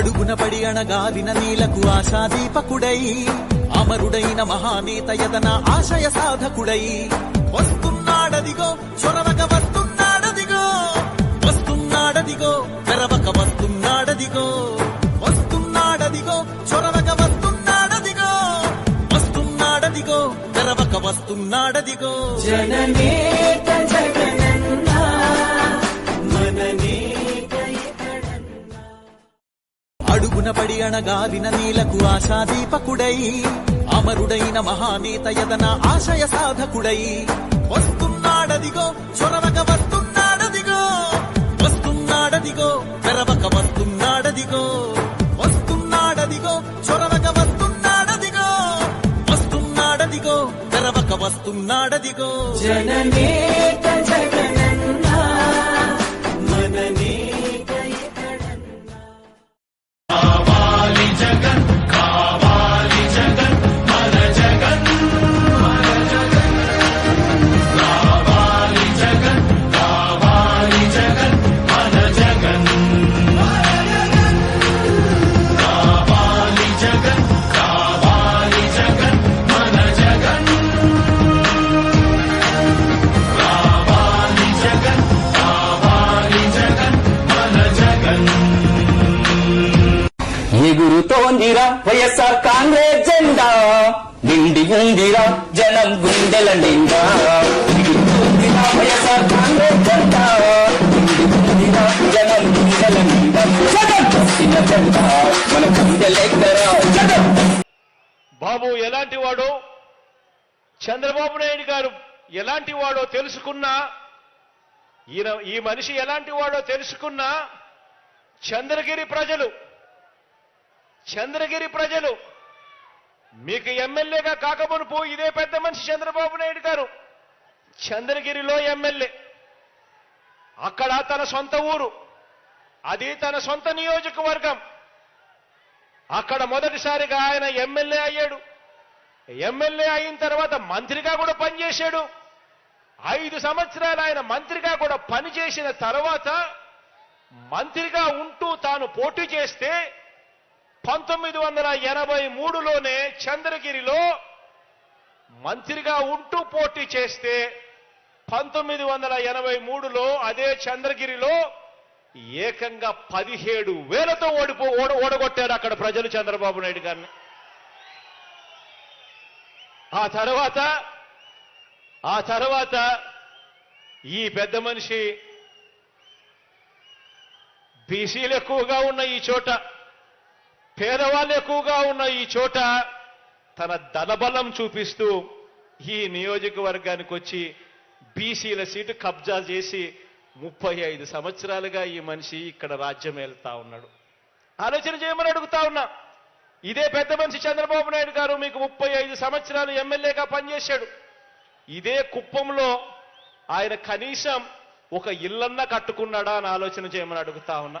అడుగున పడి అణగారిన నీలకు ఆశాదీపకుడై అమరుడైన మహానేత యదన ఆశయ సాధకుడై. వస్తున్నాడదిగో చొరవక వస్తున్నాడదిగో వస్తున్నాడదిగో తెరవక వస్తున్నాడదిగో. వస్తున్నాడదిగో చొరవక వస్తున్నాడదిగో వస్తున్నాడదిగో తెరవక వస్తున్నాడదిగో. జననే అడుగున పడి అణగారిన నీలకు ఆశాదీపకుడై అమరుడైన మహానేత యదన ఆశయ సాధకుడై. వస్తున్నాడదిగో చొరవక వస్తున్నాడదిగో వస్తున్నాడదిగో తెరవక వస్తున్నాడదిగో. వస్తున్నాడదిగో చొరవక వస్తున్నాడదిగో వస్తున్నాడదిగో తెరవక వస్తున్నాడదిగో. జననేత జగనన్న ఉందిరా వైఎస్ఆర్ కాంగ్రెస్ జెండా. నిండి ఉందిరా జనం గుండెల నిండా. వైఎస్ఆర్ కాంగ్రెస్ జెండా. నిండి ఉందిరా జనం గుండెల నిండా. జెండా. మన గుండెలెక్కరా బాబు ఎలాంటి వాడో? చంద్రబాబు నాయుడు గారు ఎలాంటి వాడో తెలుసుకున్నా? ఈయన ఈ మనిషి ఎలాంటి వాడో తెలుసుకున్నా? చంద్రగిరి ప్రజలు చంద్రగిరి ప్రజలు మీకు ఎమ్మెల్యేగా కాకమునుపు ఇదే పెద్ద మనిషి చంద్రబాబు నాయుడు గారు. చంద్రగిరిలో ఎమ్మెల్యే. అక్కడ తన సొంత ఊరు. అది తన సొంత నియోజకవర్గం. అక్కడ మొదటిసారిగా ఆయన ఎమ్మెల్యే అయ్యాడు. ఎమ్మెల్యే అయిన తర్వాత మంత్రిగా కూడా పనిచేశాడు. ఐదు సంవత్సరాలు ఆయన మంత్రిగా కూడా పనిచేసిన తర్వాత మంత్రిగా ఉంటూ తాను పోటీ చేస్తే పంతొమ్మిది వందల ఎనభై మూడులోనే చంద్రగిరిలో మంత్రిగా ఉంటూ పోటీ చేస్తే పంతొమ్మిది వందల ఎనభై మూడులో అదే చంద్రగిరిలో ఏకంగా పదిహేడు వేలతో ఓడిపో ఓడ ఓడగొట్టారు అక్కడ ప్రజలు చంద్రబాబు నాయుడు గారిని. ఆ తర్వాత ఆ తర్వాత ఈ పెద్ద మనిషి బీసీలు ఎక్కువగా ఉన్న ఈ చోట పేదవాళ్ళు ఎక్కువగా ఉన్న ఈ చోట తన దళబలం చూపిస్తూ ఈ నియోజకవర్గానికి వచ్చి బీసీల సీటు కబ్జా చేసి ముప్పై ఐదు సంవత్సరాలుగా ఈ మనిషి ఇక్కడ రాజ్యం వెళ్తా ఉన్నాడు. ఆలోచన చేయమని అడుగుతా ఉన్నా. ఇదే పెద్ద మనిషి చంద్రబాబు నాయుడు గారు మీకు ముప్పై ఐదు సంవత్సరాలు ఎమ్మెల్యేగా పనిచేశాడు. ఇదే కుప్పంలో ఆయన కనీసం ఒక ఇల్లన్నా కట్టుకున్నాడా అని ఆలోచన చేయమని అడుగుతా ఉన్నా.